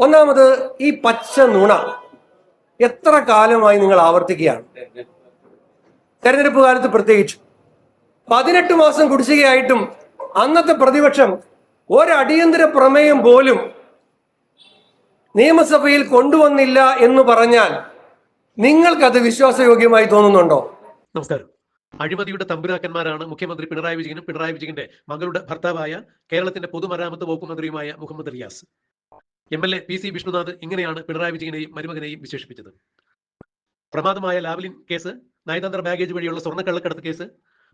ഒന്നാമത് ഈ പച്ച നുണ എത്ര കാലമായി നിങ്ങൾ ആവർത്തിക്കുകയാണ്? തെരഞ്ഞെടുപ്പ് കാലത്ത് പ്രത്യേകിച്ചു. പതിനെട്ട് മാസം കുടിശ്ശികയായിട്ടും അന്നത്തെ പ്രതിപക്ഷം ഒരടിയന്തര പ്രമേയം പോലും നിയമസഭയിൽ കൊണ്ടുവന്നില്ല എന്ന് പറഞ്ഞാൽ നിങ്ങൾക്കത് വിശ്വാസയോഗ്യമായി തോന്നുന്നുണ്ടോ? നമസ്കാരം. അഴിമതിയുടെ തമ്പുരാക്കന്മാരാണ് മുഖ്യമന്ത്രി പിണറായി വിജയനും പിണറായി വിജയന്റെ മകളുടെ ഭർത്താവായ കേരളത്തിന്റെ പൊതുമരാമത്ത് വകുപ്പ് മന്ത്രിയുമായ Muhammad Riyas M L A P C Vishnunath ഇങ്ങനെയാണ് പിണറായി വിജയനെയും മരുമകനെയും വിശേഷിപ്പിച്ചത്. പ്രമാദമായ ലാവലിൻ കേസ് നയതന്ത്ര ബാഗേജ് വഴിയുള്ള സ്വർണക്കള്ളക്കടത്ത് കേസ്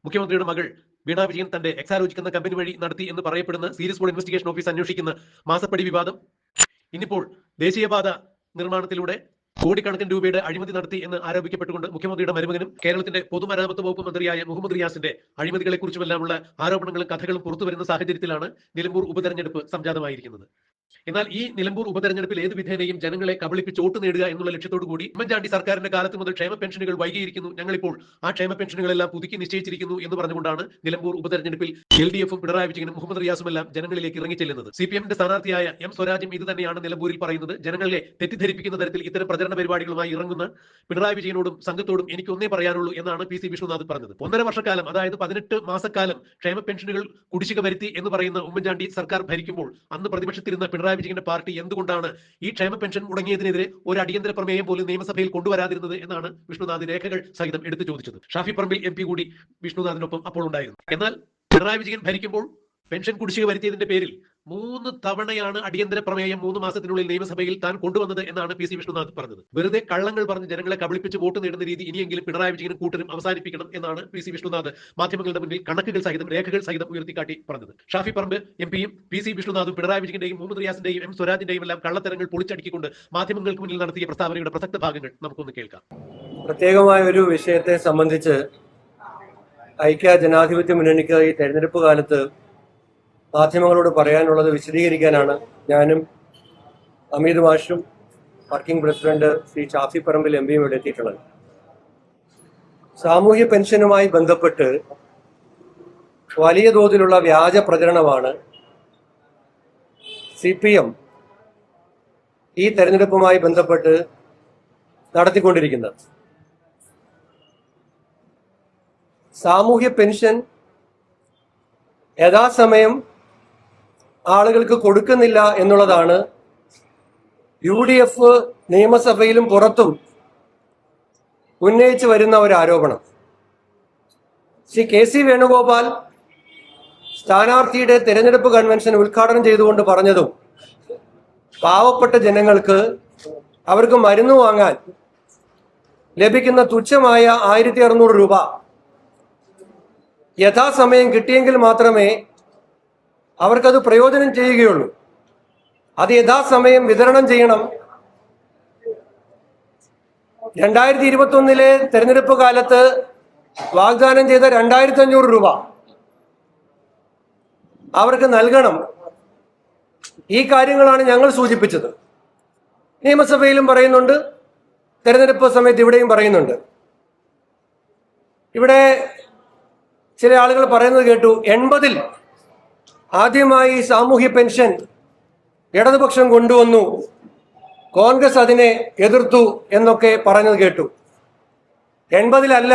മുഖ്യമന്ത്രിയുടെ മകൾ വീണ വിജയൻ തന്റെ എക്സാലോചിക്കുന്ന കമ്പനി വഴി നടത്തി എന്ന് പറയപ്പെടുന്ന സീരിയസ് ബോർഡ് ഇൻവെസ്റ്റിഗേഷൻ ഓഫീസ് അന്വേഷിക്കുന്ന മാസപ്പടി വിവാദം. ഇന്നിപ്പോൾ ദേശീയപാത നിർമ്മാണത്തിലൂടെ കോടിക്കണക്കിന് രൂപയുടെ അഴിമതി നടത്തി എന്ന് ആരോപിക്കപ്പെട്ടുകൊണ്ട് മുഖ്യമന്ത്രിയുടെ മരുമകനും കേരളത്തിന്റെ പൊതുമരാമത്ത് വകുപ്പ് മന്ത്രിയായ മുഹമ്മദ് റിയാസിന്റെ അഴിമതികളെക്കുറിച്ചുമെല്ലാമുള്ള ആരോപണങ്ങളും കഥകളും പുറത്തുവരുന്ന സാഹചര്യത്തിലാണ് നിലമ്പൂർ ഉപതെരഞ്ഞെടുപ്പ് സംജാതമായിരിക്കുന്നത്. എന്നാൽ ഈ നിലമ്പൂർ ഉപതെരഞ്ഞെടുപ്പിൽ ഏത് വിധേനയും ജനങ്ങളെ കബളിപ്പിച്ച് വോട്ട് നേടുക എന്നുള്ള ലക്ഷ്യത്തോടു കൂടി ഉമ്മൻചാണ്ടി സർക്കാരിന്റെ കാലത്ത് മുതൽ ക്ഷേമ പെൻഷനുകൾ വൈകിയിരിക്കുന്നു. ഞങ്ങളിപ്പോൾ ആ ക്ഷേമ പെൻഷനുകളെല്ലാം പുതുക്കി നിശ്ചയിച്ചിരിക്കുന്നു എന്ന് പറഞ്ഞുകൊണ്ടാണ് നിലമ്പൂർ ഉപതെരഞ്ഞെടുപ്പിൽ എൽ ഡി എഫും പിണറായി വിജയനും മുഹമ്മദ് റിയാസുമെല്ലാം ജനങ്ങളിലേക്ക് ഇറങ്ങിച്ചെല്ലുന്നത്. സി പി എമ്മിന്റെ സ്ഥാനാർത്ഥിയായ എം സ്വരാജും ഇത് തന്നെയാണ് നിലമ്പൂരിൽ പറയുന്നത്. ജനങ്ങളെ തെറ്റിദ്ധരിപ്പിക്കുന്ന തരത്തിൽ ഇത്തരം പ്രചരണ പരിപാടികളുമായി ഇറങ്ങുന്ന പിണറായി വിജയനോടും സംഘത്തോടും എനിക്ക് ഒന്നേ പറയാനുള്ളൂ എന്നാണ് പി സി വിഷ്ണുനാഥ് പറഞ്ഞത്. ഒന്നര വർഷക്കാലം അതായത് പതിനെട്ട് മാസക്കാലം ക്ഷേമ പെൻഷനുകൾ കുടിശ്ശിക വരുത്തി എന്ന് പറയുന്ന ഉമ്മൻചാണ്ടി സർക്കാർ ഭരിക്കുമ്പോൾ അന്ന് പ്രതിപക്ഷത്തിരുന്ന പിണറായി വിജയന്റെ പാർട്ടി എന്തുകൊണ്ടാണ് ഈ ക്ഷേമ പെൻഷൻ മുടങ്ങിയതിനെതിരെ ഒരു അടിയന്തര പ്രമേയം പോലും നിയമസഭയിൽ കൊണ്ടുവരാതിരുന്നത് എന്നാണ് വിഷ്ണുനാഥ് രേഖകൾ സഹിതം എടുത്തു ചോദിച്ചത്. ഷാഫി പറമ്പിൽ എം കൂടി വിഷ്ണുനാഥിനൊപ്പം അപ്പോൾ ഉണ്ടായിരുന്നു. എന്നാൽ പിണറായി വിജയൻ ഭരിക്കുമ്പോൾ പെൻഷൻ കുടിശ്ശിക വരുത്തിയതിന്റെ പേരിൽ മൂന്ന് തവണയാണ് അടിയന്തര പ്രമേയം മൂന്ന് മാസത്തിനുള്ളിൽ നിയമസഭയിൽ താൻ കൊണ്ടുവന്നത് എന്നാണ് പി സി വിഷ്ണുനാഥ് പറഞ്ഞത്. വെറുതെ കള്ളങ്ങൾ പറഞ്ഞ് ജനങ്ങളെ കബളിപ്പിച്ച് വോട്ട് നേടുന്ന രീതി ഇനിയെങ്കിലും പിണറായി വിജയനും കൂട്ടരും അവസാനിപ്പിക്കണം എന്നാണ് പി സി വിഷ്ണുനാഥ് മാധ്യമങ്ങളുടെ മുന്നിൽ കണക്കുകൾ സഹിതം രേഖകൾ സഹിതം ഉയർത്തിക്കാട്ടി പറഞ്ഞത്. ഷാഫി പറമ്പ് എം പിയും പി സി വിഷ്ണുനാഥും പിണറായി വിജയന്റെയും മുഹമ്മദ് റിയാസിന്റെയും എം സ്വരാജിന്റെയും എല്ലാം കള്ളത്തരങ്ങൾ പൊളിച്ചടുക്കിക്കൊണ്ട് മാധ്യമങ്ങൾക്ക് മുന്നിൽ നടത്തിയ പ്രസ്താവനയുടെ പ്രസക്ത ഭാഗങ്ങൾ നമുക്കൊന്ന് കേൾക്കാം. പ്രത്യേകമായ ഒരു വിഷയത്തെ സംബന്ധിച്ച് ഐക്യ ജനാധിപത്യ മുന്നണിക്ക് ഈ തെരഞ്ഞെടുപ്പ് കാലത്ത് മാധ്യമങ്ങളോട് പറയാനുള്ളത് വിശദീകരിക്കാനാണ് ഞാനും Amit വാഷും working president Shri Shafi Parambil M പിയും ഇവിടെ എത്തിയിട്ടുള്ളത്. സാമൂഹ്യ പെൻഷനുമായി ബന്ധപ്പെട്ട് വലിയ തോതിലുള്ള വ്യാജ പ്രചരണമാണ് സി പി എം ഈ തെരഞ്ഞെടുപ്പുമായി ബന്ധപ്പെട്ട് നടത്തിക്കൊണ്ടിരിക്കുന്നത്. സാമൂഹ്യ പെൻഷൻ യഥാസമയം ആളുകൾക്ക് കൊടുക്കുന്നില്ല എന്നുള്ളതാണ് യു ഡി എഫ് നിയമസഭയിലും പുറത്തും ഉന്നയിച്ചു വരുന്ന ഒരു ആരോപണം. ശ്രീ കെ സി വേണുഗോപാൽ സ്ഥാനാർത്ഥിയുടെ തെരഞ്ഞെടുപ്പ് കൺവെൻഷൻ ഉദ്ഘാടനം ചെയ്തുകൊണ്ട് പറഞ്ഞതും പാവപ്പെട്ട ജനങ്ങൾക്ക് അവർക്ക് മരുന്ന് വാങ്ങാൻ ലഭിക്കുന്ന തുച്ഛമായ ആയിരത്തി അറുന്നൂറ് രൂപ യഥാസമയം കിട്ടിയെങ്കിൽ മാത്രമേ അവർക്കത് പ്രയോജനം ചെയ്യുകയുള്ളൂ. അത് യഥാസമയം വിതരണം ചെയ്യണം. രണ്ടായിരത്തി ഇരുപത്തി ഒന്നിലെ തെരഞ്ഞെടുപ്പ് കാലത്ത് വാഗ്ദാനം ചെയ്ത രണ്ടായിരത്തി അഞ്ഞൂറ് രൂപ അവർക്ക് നൽകണം. ഈ കാര്യങ്ങളാണ് ഞങ്ങൾ സൂചിപ്പിച്ചത്. നിയമസഭയിലും പറയുന്നുണ്ട് തെരഞ്ഞെടുപ്പ് സമയത്ത് ഇവിടെയും പറയുന്നുണ്ട്. ഇവിടെ ചില ആളുകൾ പറയുന്നത് കേട്ടു എൺപതിൽ ആദ്യമായി സാമൂഹ്യ പെൻഷൻ ഇടതുപക്ഷം കൊണ്ടുവന്നു. കോൺഗ്രസ് അതിനെ എതിർത്തു എന്നൊക്കെ പറഞ്ഞത് കേട്ടു. എൺപതിലല്ല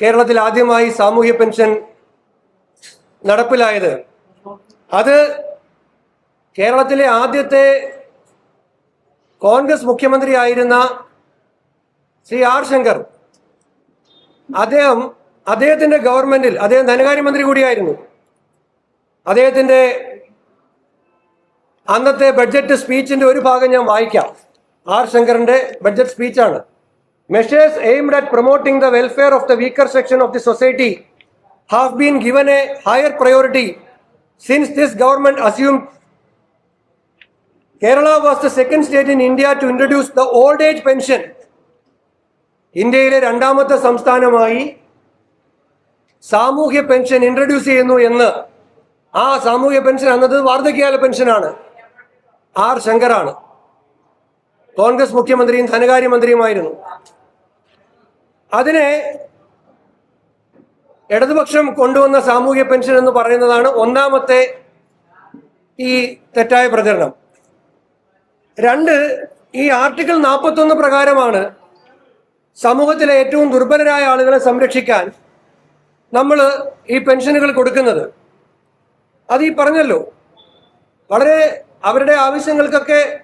കേരളത്തിൽ ആദ്യമായി സാമൂഹ്യ പെൻഷൻ നടപ്പിലായത്. അത് കേരളത്തിലെ ആദ്യത്തെ കോൺഗ്രസ് മുഖ്യമന്ത്രിയായിരുന്ന ശ്രീ ആർ ശങ്കർ. അദ്ദേഹം അദ്ദേഹത്തിന്റെ ഗവൺമെന്റിൽ അദ്ദേഹം ധനകാര്യമന്ത്രി കൂടിയായിരുന്നു. അദ്ദേഹത്തിന്റെ അന്നത്തെ ബഡ്ജറ്റ് സ്പീച്ചിന്റെ ഒരു ഭാഗം ഞാൻ വായിക്കാം. ആർ ശങ്കറിന്റെ budget സ്പീച്ചാണ്. Measures aimed at promoting the welfare of the weaker section of the society have been given a higher priority since this government assume Kerala was the second state in India to introduce the old age pension ഇന്ത്യയിലെ രണ്ടാമത്തെ സംസ്ഥാനമായി സാമൂഹ്യ pension introduce ചെയ്യുന്നു എന്ന് ആ സാമൂഹ്യ pension അന്നത് വാർദ്ധക്യകാല പെൻഷനാണ്. R ശങ്കറാണ്. Congress മുഖ്യമന്ത്രിയും ധനകാര്യമന്ത്രിയുമായിരുന്നു. അതിനെ ഇടതുപക്ഷം കൊണ്ടുവന്ന സാമൂഹ്യ പെൻഷൻ എന്ന് പറയുന്നതാണ് ഒന്നാമത്തെ ഈ തെറ്റായ പ്രചരണം. രണ്ട് ഈ ആർട്ടിക്കിൾ നാൽപ്പത്തൊന്ന് പ്രകാരമാണ് സമൂഹത്തിലെ ഏറ്റവും ദുർബലരായ ആളുകളെ സംരക്ഷിക്കാൻ നമ്മൾ ഈ പെൻഷനുകൾ കൊടുക്കുന്നത്. അത് ഈ പറഞ്ഞല്ലോ. വളരെ അവരുടെ ആവശ്യങ്ങൾക്കൊക്കെ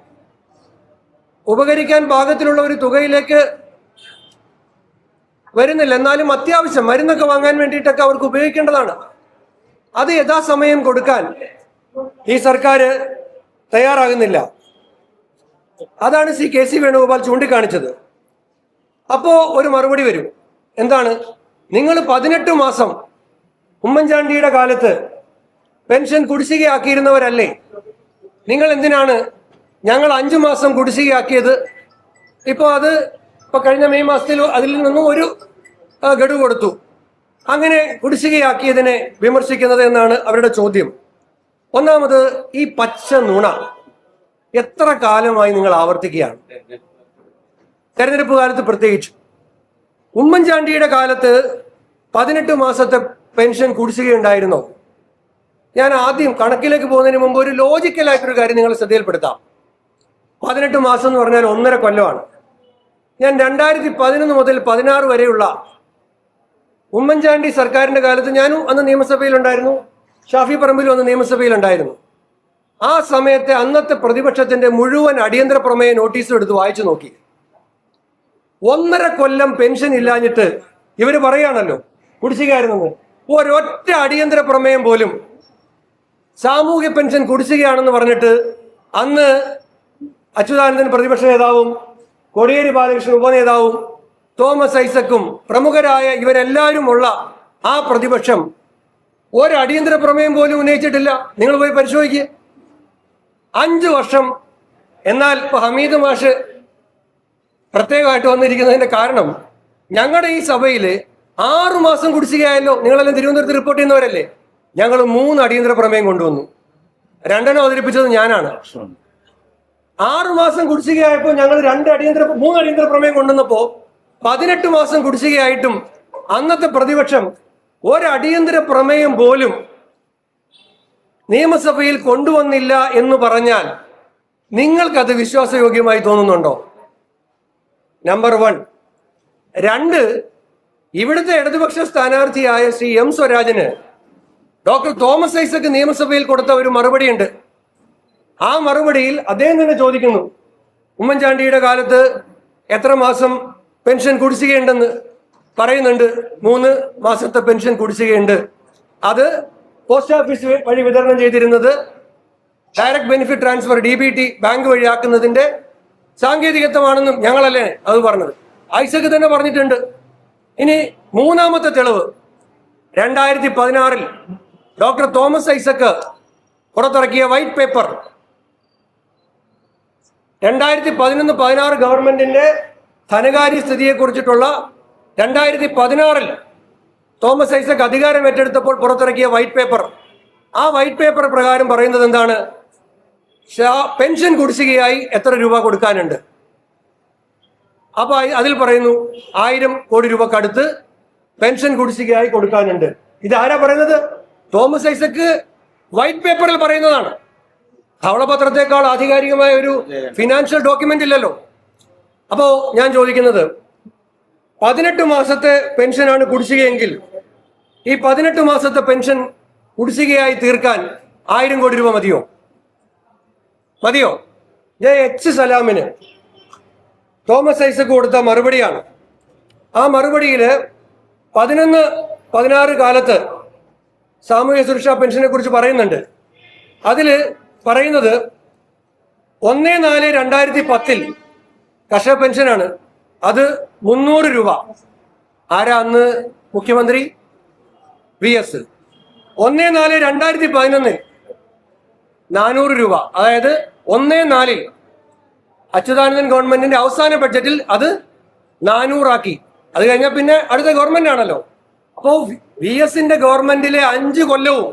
ഉപകരിക്കാൻ പാകത്തിലുള്ള ഒരു തുകയിലേക്ക് വരുന്നില്ല. എന്നാലും അത്യാവശ്യം മരുന്നൊക്കെ വാങ്ങാൻ വേണ്ടിയിട്ടൊക്കെ അവർക്ക് ഉപയോഗിക്കേണ്ടതാണ്. അത് യഥാസമയം കൊടുക്കാൻ ഈ സർക്കാർ തയ്യാറാകുന്നില്ല. അതാണ് സി കെ സി വേണുഗോപാൽ ചൂണ്ടിക്കാണിച്ചത്. അപ്പോ ഒരു മറുപടി വരും. എന്താണ്? നിങ്ങൾ പതിനെട്ട് മാസം ഉമ്മൻചാണ്ടിയുടെ കാലത്ത് പെൻഷൻ കുടിശ്ശികയാക്കിയിരുന്നവരല്ലേ? നിങ്ങൾ എന്തിനാണ് ഞങ്ങൾ അഞ്ചു മാസം കുടിശ്ശികയാക്കിയത്? ഇപ്പോൾ അത് ഇപ്പോൾ കഴിഞ്ഞ മെയ് മാസത്തിൽ അതിൽ നിന്നും ഒരു ഗഡു കൊടുത്തു. അങ്ങനെ കുടിശ്ശികയാക്കിയതിനെ വിമർശിക്കുന്നത് എന്നാണ് അവരുടെ ചോദ്യം. ഒന്നാമത് ഈ പച്ച നുണ എത്ര കാലമായി നിങ്ങൾ ആവർത്തിക്കുകയാണ്? തെരഞ്ഞെടുപ്പ് കാലത്ത് പ്രത്യേകിച്ച്. ഉമ്മൻചാണ്ടിയുടെ കാലത്ത് പതിനെട്ട് മാസത്തെ പെൻഷൻ കുടിശ്ശികയുണ്ടായിരുന്നോ? ഞാൻ ആദ്യം കണക്കിലേക്ക് പോകുന്നതിന് മുമ്പ് ഒരു ലോജിക്കലായിട്ടൊരു കാര്യം നിങ്ങൾ ശ്രദ്ധയിൽപ്പെടുത്താം. പതിനെട്ട് മാസം എന്ന് പറഞ്ഞാൽ ഒന്നര കൊല്ലമാണ്. ഞാൻ രണ്ടായിരത്തി പതിനൊന്ന് മുതൽ പതിനാറ് വരെയുള്ള ഉമ്മൻചാണ്ടി സർക്കാരിന്റെ കാലത്ത് ഞാനും അന്ന് നിയമസഭയിലുണ്ടായിരുന്നു. ഷാഫി പറമ്പിലും അന്ന് നിയമസഭയിലുണ്ടായിരുന്നു. ആ സമയത്തെ അന്നത്തെ പ്രതിപക്ഷത്തിന്റെ മുഴുവൻ അടിയന്തര പ്രമേയ നോട്ടീസും എടുത്ത് വായിച്ചു നോക്കി. ഒന്നര കൊല്ലം പെൻഷൻ ഇല്ലാഞ്ഞിട്ട് ഇവർ പറയാണല്ലോ കുടിശ്ശികയായിരുന്നു ഒരൊറ്റ അടിയന്തര പ്രമേയം പോലും സാമൂഹ്യ പെൻഷൻ കുടിശ്ശികയാണെന്ന് പറഞ്ഞിട്ട് അന്ന് അച്യുതാനന്ദൻ പ്രതിപക്ഷ നേതാവും കോടിയേരി ബാലകൃഷ്ണൻ ഉപനേതാവും തോമസ് ഐസക്കും പ്രമുഖരായ ഇവരെല്ലാവരും ഉള്ള ആ പ്രതിപക്ഷം ഒരു അടിയന്തര പ്രമേയം പോലും ഉന്നയിച്ചിട്ടില്ല. നിങ്ങൾ പോയി പരിശോധിക്കുക അഞ്ചു വർഷം എന്നാൽ ഇപ്പൊ ഹമീദ് മാഷ് പ്രത്യേകമായിട്ട് വന്നിരിക്കുന്നതിന്റെ കാരണം ഞങ്ങളുടെ ഈ സഭയിൽ ആറു മാസം കുടിശ്ശികയായല്ലോ. നിങ്ങളെല്ലാം തിരുവനന്തപുരത്ത് റിപ്പോർട്ട് ചെയ്യുന്നവരല്ലേ? ഞങ്ങൾ മൂന്ന് അടിയന്തര പ്രമേയം കൊണ്ടുവന്നു. രണ്ടെണ്ണം അവതരിപ്പിച്ചത് ഞാനാണ്. ആറു മാസം കുടിശ്ശികയായപ്പോൾ ഞങ്ങൾ രണ്ട് അടിയന്തര മൂന്ന് അടിയന്തര പ്രമേയം കൊണ്ടുവന്നപ്പോ പതിനെട്ട് മാസം കുടിശ്ശികയായിട്ടും അന്നത്തെ പ്രതിപക്ഷം ഒരടിയന്തര പ്രമേയം പോലും നിയമസഭയിൽ കൊണ്ടുവന്നില്ല എന്ന് പറഞ്ഞാൽ നിങ്ങൾക്കത് വിശ്വാസയോഗ്യമായി തോന്നുന്നുണ്ടോ? നമ്പർ വൺ രണ്ട് ഇവിടുത്തെ ഇടതുപക്ഷ സ്ഥാനാർത്ഥിയായ ശ്രീ എം സ്വരാജന് ഡോക്ടർ തോമസ് ഐസക് നിയമസഭയിൽ കൊടുത്ത ഒരു മറുപടിയുണ്ട്. ആ മറുപടിയിൽ അദ്ദേഹം തന്നെ ചോദിക്കുന്നു ഉമ്മൻചാണ്ടിയുടെ കാലത്ത് എത്ര മാസം പെൻഷൻ കുടിശ്ശികയുണ്ടെന്ന് പറയുന്നുണ്ട്. മൂന്ന് മാസത്തെ പെൻഷൻ കുടിശ്ശികയുണ്ട്. അത് പോസ്റ്റ് ഓഫീസ് വഴി വിതരണം ചെയ്തിരുന്നത് direct benefit transfer D B T bank വഴിയാക്കുന്നതിന്റെ സാങ്കേതികത്വമാണെന്നും ഞങ്ങളല്ലേ അത് പറഞ്ഞത്. ഐസക് തന്നെ പറഞ്ഞിട്ടുണ്ട്. ഇനി മൂന്നാമത്തെ തെളിവ്. രണ്ടായിരത്തി പതിനാറിൽ ഡോക്ടർ തോമസ് ഐസക്ക് പുറത്തിറക്കിയ വൈറ്റ് പേപ്പർ. രണ്ടായിരത്തി പതിനൊന്ന് പതിനാറ് ഗവൺമെന്റിന്റെ ധനകാര്യ സ്ഥിതിയെ കുറിച്ചിട്ടുള്ള രണ്ടായിരത്തി പതിനാറിൽ തോമസ് ഐസക് അധികാരം ഏറ്റെടുത്തപ്പോൾ പുറത്തിറക്കിയ വൈറ്റ് പേപ്പർ. ആ വൈറ്റ് പേപ്പർ പ്രകാരം പറയുന്നത് എന്താണ്? പെൻഷൻ കുടിശ്ശികയായി എത്ര രൂപ കൊടുക്കാനുണ്ട്? അപ്പോൾ അതിൽ പറയുന്നു ആയിരം കോടി രൂപക്കടുത്ത് പെൻഷൻ കുടിശ്ശികയായി കൊടുക്കാനുണ്ട്. ഇത് ആരാ പറയുന്നത്? തോമസ് ഐസക്ക് വൈറ്റ് പേപ്പറിൽ പറയുന്നതാണ്. ധവളപത്രത്തെക്കാൾ ആധികാരികമായ ഒരു ഫിനാൻഷ്യൽ ഡോക്യുമെന്റ് ഇല്ലല്ലോ. അപ്പോ ഞാൻ ചോദിക്കുന്നത് പതിനെട്ട് മാസത്തെ പെൻഷനാണ് കുടിശ്ശികയെങ്കിൽ ഈ പതിനെട്ട് മാസത്തെ പെൻഷൻ കുടിശ്ശികയായി തീർക്കാൻ ആയിരം കോടി രൂപ മതിയോ? മതിയോ? ഞാൻ എച്ച് സലാമിന് തോമസ് ഐസക്ക് കൊടുത്ത മറുപടിയാണ്. ആ മറുപടിയിൽ പതിനൊന്ന് പതിനാറ് കാലത്ത് സാമൂഹ്യ സുരക്ഷാ പെൻഷനെ കുറിച്ച് പറയുന്നുണ്ട്. അതിൽ പറയുന്നത് ഒന്ന് നാല് രണ്ടായിരത്തി പത്തിൽ കർഷക പെൻഷനാണ്. അത് മുന്നൂറ് രൂപ. ആരാ അന്ന് മുഖ്യമന്ത്രി? V S. ഒന്ന് നാല് രണ്ടായിരത്തി പതിനൊന്നിൽ നാനൂറ് രൂപ. അതായത് ഒന്ന് നാലിൽ അച്യുതാനന്ദൻ ഗവൺമെന്റിന്റെ അവസാന ബഡ്ജറ്റിൽ അത് നാനൂറാക്കി. അത് കഴിഞ്ഞാൽ പിന്നെ അടുത്ത ഗവൺമെന്റ് ആണല്ലോ അപ്പോ വി എസിന്റെ ഗവൺമെന്റിലെ അഞ്ച് കൊല്ലവും